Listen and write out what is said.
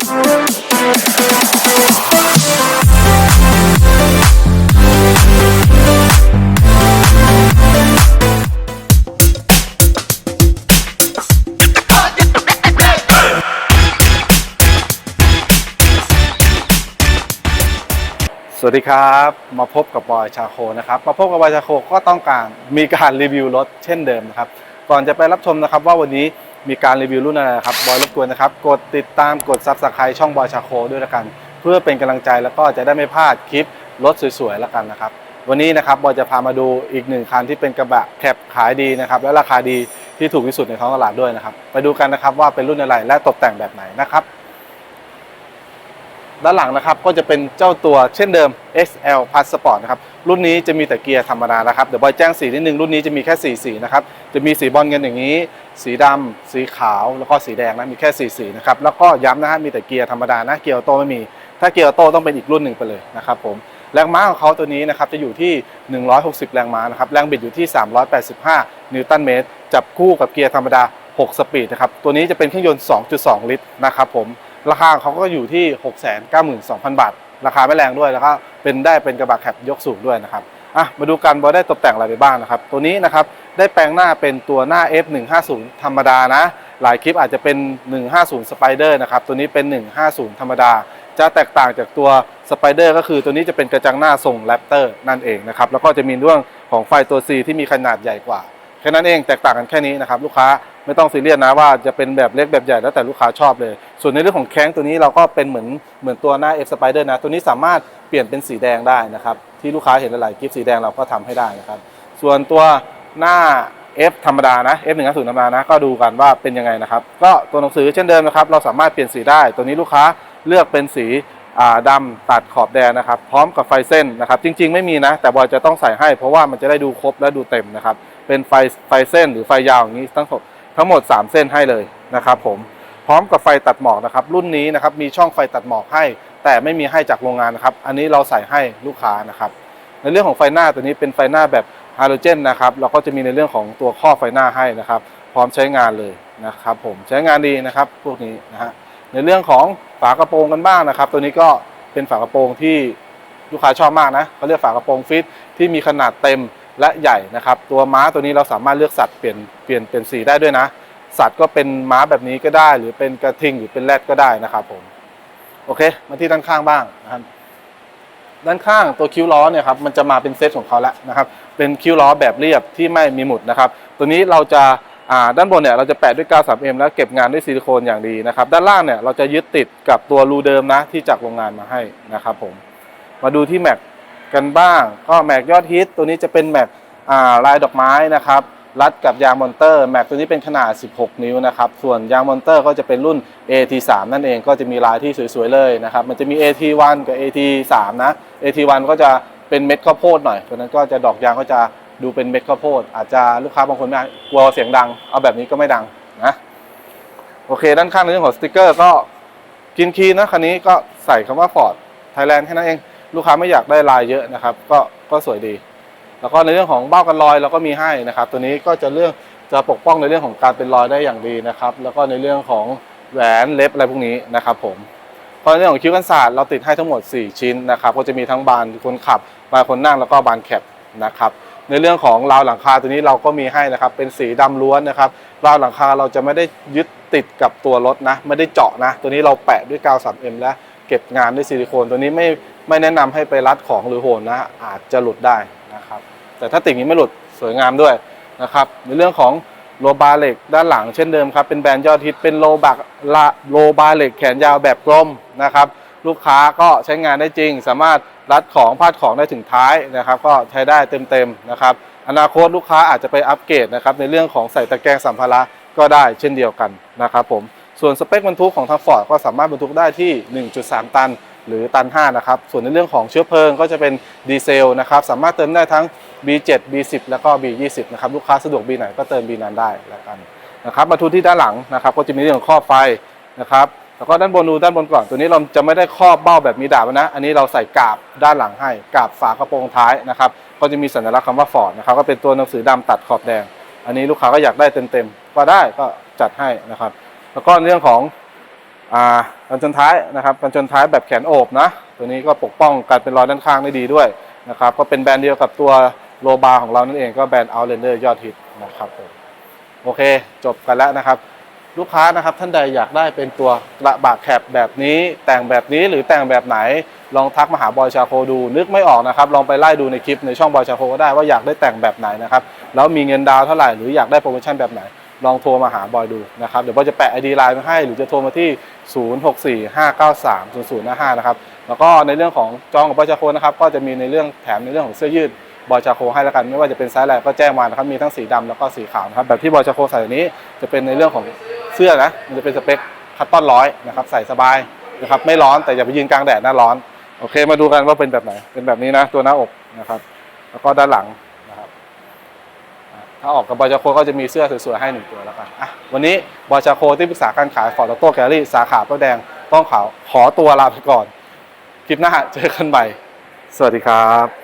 สวัสดีครับมาพบกับบอยชาโคนะครับมาพบกับบอยชาโคก็ต้องการมีการรีวิวรถเช่นเดิมนะครับก่อนจะไปรับชมนะครับว่าวันนี้ มีการรีวิวรุ่นอะไรนะครับบอยรบกวนนะครับ กดติดตามกดซับสไครต์ช่องบอยชาโคด้วยละกัน เพื่อเป็นกำลังใจแล้วก็จะได้ไม่พลาดคลิปรถสวยๆแล้วกันนะครับ วันนี้นะครับบอยจะพามาดูอีกหนึ่งคันที่เป็นกระบะแคปขายดีนะครับและราคาดีที่ถูกที่สุดในท้องตลาดด้วยนะครับ ไปดูกันนะครับว่าเป็นรุ่นอะไรและตกแต่งแบบไหนนะครับ ด้านหลังนะครับก็จะเป็นเจ้าตัวเช่นเดิม XL Passport นะครับรุ่นนี้จะมีแต่เกียร์ธรรมดานะครับเดี๋ยวบอยแจ้งสีนิดนึงรุ่นนี้จะมีแค่สีสีนะครับจะมีสีบอลเงินอย่างนี้ สีดำสีขาวแล้วก็สีแดงนะมีแค่สีสีนะครับแล้วก็ย้ำนะฮะมีแต่เกียร์ธรรมดานะเกียร์ออโต้ไม่มี ถ้าเกียร์ออโต้ต้องเป็นอีกรุ่นหนึ่งไปเลยนะครับผมแรงม้าของเขาตัวนี้นะครับจะอยู่ที่ 160 แรงม้านะครับแรงบิดอยู่ที่ 385 นิวตันเมตรจับคู่กับเกียร์ธรรมดา 6 สปีดนะครับตัวนี้จะเป็นเครื่องยนต์ 2.2 ลิตรนะครับผม ราคาเขาก็อยู่ที่ 692,000 บาท ราคาไม่แรงด้วยแล้วก็เป็นได้เป็นกระบะแคปยกสูงด้วยนะครับอะมาดูกันว่าได้ตกแต่งอะไรไปบ้างนะครับ ตัวนี้นะครับได้แปลงหน้าเป็นตัวหน้า F150 ธรรมดานะ หลายคลิปอาจจะเป็น 150 Spider นะครับตัวนี้เป็น 150 ธรรมดา จะแตกต่างจากตัว Spider ก็คือตัวนี้จะเป็นกระจังหน้าทรงแรปเตอร์นั่นเองนะครับแล้วก็จะมีเรื่องของไฟตัว C ที่มีขนาดใหญ่กว่าแค่นั้นเองแตกต่างกันแค่นี้นะครับลูกค้า ไม่ต้องซีเรียสนะว่าจะเป็นแบบเล็กแบบใหญ่แล้วแต่ลูกค้าชอบเลย ส่วนในเรื่องของแข้งตัวนี้เราก็เป็นเหมือนเหมือนตัวหน้า F Spider นะ ตัวนี้สามารถเปลี่ยนเป็นสีแดงได้นะครับ ที่ลูกค้าเห็นหลายๆคลิปสีแดงเราก็ทำให้ได้นะครับ ส่วนตัวหน้า F ธรรมดานะ F 1 5 0ธรรมดานะก็ดูกันว่าเป็นยังไงนะครับก็ตัวหนังสือเช่นเดิมนะครับ เราสามารถเปลี่ยนสีได้ ตัวนี้ลูกค้าเลือกเป็นสีอ่าดำตัดขอบแดงนะครับ พร้อมกับไฟเส้นนะครับ จริง ๆ ไม่มีนะ แต่บอยจะต้องใส่ให้ เพราะว่ามันจะได้ดูครบและดูเต็มนะครับ เป็นไฟไฟเส้นหรือไฟยาวอย่างนี้ทั้งหมด ทั้งหมด 3 เส้นให้เลยนะครับผมพร้อมกับไฟตัดหมอกนะครับรุ่นนี้นะครับมีช่องไฟตัดหมอกให้ แต่ไม่มีให้จากโรงงานนะครับอันนี้เราใส่ให้ลูกค้านะครับในเรื่องของไฟหน้าตัวนี้เป็นไฟหน้าแบบฮาโลเจนนะครับเราก็จะมีในเรื่องของตัวข้อไฟหน้าให้นะครับพร้อมใช้งานเลยนะครับผมใช้งานดีนะครับพวกนี้นะฮะในเรื่องของฝากระโปรงกันบ้างนะครับ ตัวนี้ก็เป็นฝากระโปรงที่ลูกค้าชอบมากนะเขาเรียกฝากระโปรงฟิตที่มีขนาดเต็ม และใหญ่นะครับ ตัวม้าตัวนี้เราสามารถเลือกสัตว์เปลี่ยนเปลี่ยนเป็นสีได้ด้วยนะ สัตว์ก็เป็นม้าแบบนี้ก็ได้ หรือเป็นกระทิงหรือเป็นแรดก็ได้นะครับผมโอเค มาที่ด้านข้างบ้างนะครับด้านข้างตัวคิ้วล้อเนี่ยครับมันจะมาเป็นเซตของเขาแล้วนะครับ เป็นคิ้วล้อแบบเรียบที่ไม่มีหมุดนะครับ ตัวนี้เราจะาด้านบนเนี่ยเราจะแปะด้วยกาว 3M แล้วเก็บงานด้วยซิลิโคนอย่างดีนะครับ ด้านล่างเนี่ยเราจะยึดติดกับตัวรูเดิมนะที่จากโรงงานมาให้นะครับผมมาดูที่แม็ก กันบ้าง ก็แม็กยอดฮิตตัวนี้จะเป็นแม็กลายดอกไม้นะครับรัดกับยางมอนเตอร์แม็กตัวนี้เป็นขนาด 16 นิ้วนะครับส่วนยางมอนเตอร์ก็จะเป็นรุ่น AT3 นั่นเองก็จะมีลายที่สวยๆเลยนะครับมันจะมี AT1 กับ AT3 นะ AT1 ก็จะเป็นเม็ดข้าวโพดหน่อยตัวนั้นก็จะดอกยางก็จะดูเป็นเม็ดข้าวโพด อาจจะลูกค้าบางคนไม่กลัวเสียงดัง เอาแบบนี้ก็ไม่ดังนะโอเค ด้านข้างในเรื่องของสติกเกอร์ก็กินคีนะคันนี้ก็ใส่คำว่า Ford Thailand แค่นั้นเอง ลูกค้าไม่อยากได้ลายเยอะนะครับ ก็ก็สวยดี แล้วก็ในเรื่องของเบ้ากันรอยเราก็มีให้นะครับ ตัวนี้ก็จะเรื่องจะปกป้องในเรื่องของการเป็นรอยได้อย่างดีนะครับ แล้วก็ในเรื่องของแหวนเล็บอะไรพวกนี้นะครับ ผมเพราะในเรื่องของคิ้วกันศาสตร์เราติดให้ทั้งหมด 4 ชิ้นนะครับ ก็จะมีทั้งบานคนขับบานคนนั่งแล้วก็บานแคปนะครับในเรื่องของราวหลังคาตัวนี้เราก็มีให้นะครับ เป็นสีดำล้วนนะครับราวหลังคาเราจะไม่ได้ยึดติดกับตัวรถนะ ไม่ได้เจาะนะ ตัวนี้เราแปะด้วยกาว 3M และเก็บงานด้วยซิลิโคนตัวนี้ไม่ ไม่แนะนำให้ไปรัดของหรือโหนนะอาจจะหลุดได้นะครับ แต่ถ้าติ่งนี้ไม่หลุดสวยงามด้วยนะครับ ในเรื่องของโลบาเหล็กด้านหลังเช่นเดิมครับ เป็นแบรนด์ยอดฮิตเป็นโลบักละโลบาเหล็กแขนยาวแบบกลมนะครับ ลูกค้าก็ใช้งานได้จริง สามารถรัดของพาดของได้ถึงท้ายนะครับ ก็ใช้ได้เต็มๆนะครับ อนาคตลูกค้าอาจจะไปอัปเกรดนะครับในเรื่องของใส่ตะแกรงสัมภาระก็ได้เช่นเดียวกันนะครับผมส่วนสเปคบรรทุกของทางฟอร์ดก็สามารถบรรทุกได้ที่ 1.3 ตัน หรือตัน 5 นะครับ ส่วนในเรื่องของเชื้อเพลิงก็จะเป็นดีเซลนะครับ สามารถเติมได้ทั้ง B7 B10 แล้วก็ B20 นะครับ ลูกค้าสะดวก B ไหนก็เติม B นั้นได้แล้วกันนะครับ มาดูที่ด้านหลังนะครับ ก็จะมีเรื่องของข้อบไฟนะครับ แล้วก็ด้านบนดูด้านบนก่อน ตัวนี้เราจะไม่ได้ครอบเบ้าแบบมีดาบนะ อันนี้เราใส่กาบด้านหลังให้ กาบฝากระโปรงท้ายนะครับ ก็จะมีสัญลักษณ์คำว่าฟอร์ดนะครับ ก็เป็นตัวหนังสือดำตัดขอบแดง อันนี้ลูกค้าก็อยากได้เต็มๆ ก็ได้ก็จัดให้นะครับ แล้วก็เรื่องของ กันชนท้ายนะครับกันชนท้ายแบบแขนโอบนะ ตัวนี้ก็ปกป้องการเป็นรอยด้านข้างได้ดีด้วยนะครับก็เป็นแบรนด์เดียวกับตัวโลบาของเรานั่นเองก็แบรนด์ Outlander ยอดฮิตนะครับโอเคจบกันแล้วนะครับ ลูกค้านะครับท่านใดอยากได้เป็นตัวกระบะแคบแบบนี้ แต่งแบบนี้หรือแต่งแบบไหนลองทักมาหาบอยชาโคดู นึกไม่ออกนะครับ ลองไปไล่ดูในคลิปในช่องบอยชาโคก็ได้ว่าอยากได้แต่งแบบไหนนะครับแล้วมีเงินดาวเท่าไหร่หรืออยากได้โปรโมชั่นแบบไหน ลองโทรมาหาบอยดูนะครับเดี๋ยวบอยจะแปะ ID ไลน์มาให้ หรือจะโทรมาที่ 0645930055 นะครับแล้วก็ในเรื่องของจองกับบอยชาโคนะครับก็จะมีในเรื่องแถมในเรื่องของเสื้อยืดบอยชาโคให้แล้วกัน ไม่ว่าจะเป็นไซส์อะไรก็แจ้งมานะครับมีทั้งสีดำแล้วก็สีขาวนะครับแบบที่บอยชาโคใส่นี้จะเป็นในเรื่องของเสื้อนะมันจะเป็นสเปคคัตตอนร้อยนะครับใส่สบายนะครับไม่ร้อนแต่อย่าไปยืนกลางแดดหน้าร้อนโอเค มาดูกันว่าเป็นแบบไหนเป็นแบบนี้นะตัวหน้าอกนะครับ แล้วก็ด้านหลัง ถ้าออกกับบอชาโคก็จะมีเสื้อสวยๆให้หนึ่งตัวแล้วกันอะวันนี้บอชาโคที่ปรึกษาการขายฟอร์ดโต้แกลลี่สาขาป้าแดงต้องขาวขอตัวลาไปก่อน คลิปหน้าเจอกันใหม่ สวัสดีครับ